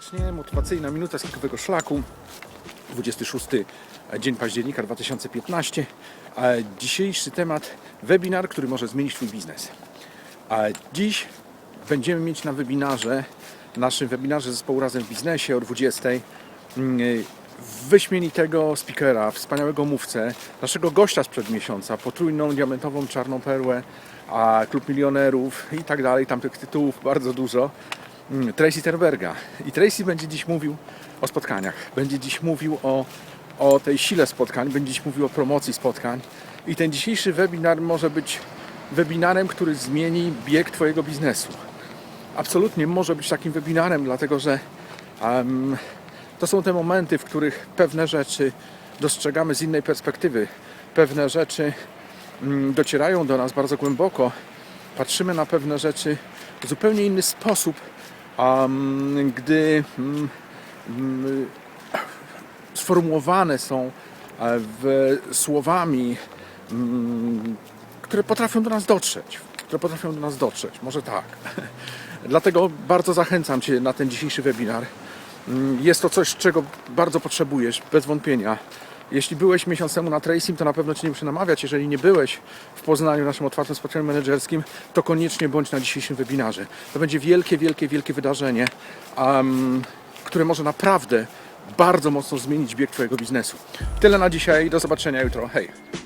serdecznie. Motywacyjna minuta z kilkowego szlaku. 26 dzień października 2015. A Dzisiejszy temat webinar, który może zmienić Twój biznes. A dziś będziemy mieć na webinarze, naszym webinarze zespołu Razem w Biznesie o 20 mm, wyśmienitego speakera, wspaniałego mówcę, naszego gościa sprzed miesiąca, potrójną diamentową czarną perłę, a klub milionerów i tak dalej, tamtych tytułów bardzo dużo. Mm, Tracy Terberga. I Tracy będzie dziś mówił o spotkaniach, będzie dziś mówił o, o tej sile spotkań, będzie dziś mówił o promocji spotkań. I ten dzisiejszy webinar może być webinarem, który zmieni bieg Twojego biznesu. Absolutnie może być takim webinarem, dlatego że em, to są te momenty, w których pewne rzeczy dostrzegamy z innej perspektywy. Pewne rzeczy mm, docierają do nas bardzo głęboko. Patrzymy na pewne rzeczy w zupełnie inny sposób, gdy mm, mm, sformułowane są e, w słowami, mm, które potrafią do nas dotrzeć. Które potrafią do nas dotrzeć. Może tak. Dlatego bardzo zachęcam Cię na ten dzisiejszy webinar. Jest to coś, czego bardzo potrzebujesz, bez wątpienia. Jeśli byłeś miesiąc temu na Tracing, to na pewno Cię nie muszę namawiać. Jeżeli nie byłeś w Poznaniu, naszym otwartym spotkaniu menedżerskim, to koniecznie bądź na dzisiejszym webinarze. To będzie wielkie, wielkie, wielkie wydarzenie, um, które może naprawdę bardzo mocno zmienić bieg Twojego biznesu. Tyle na dzisiaj. Do zobaczenia jutro. Hej!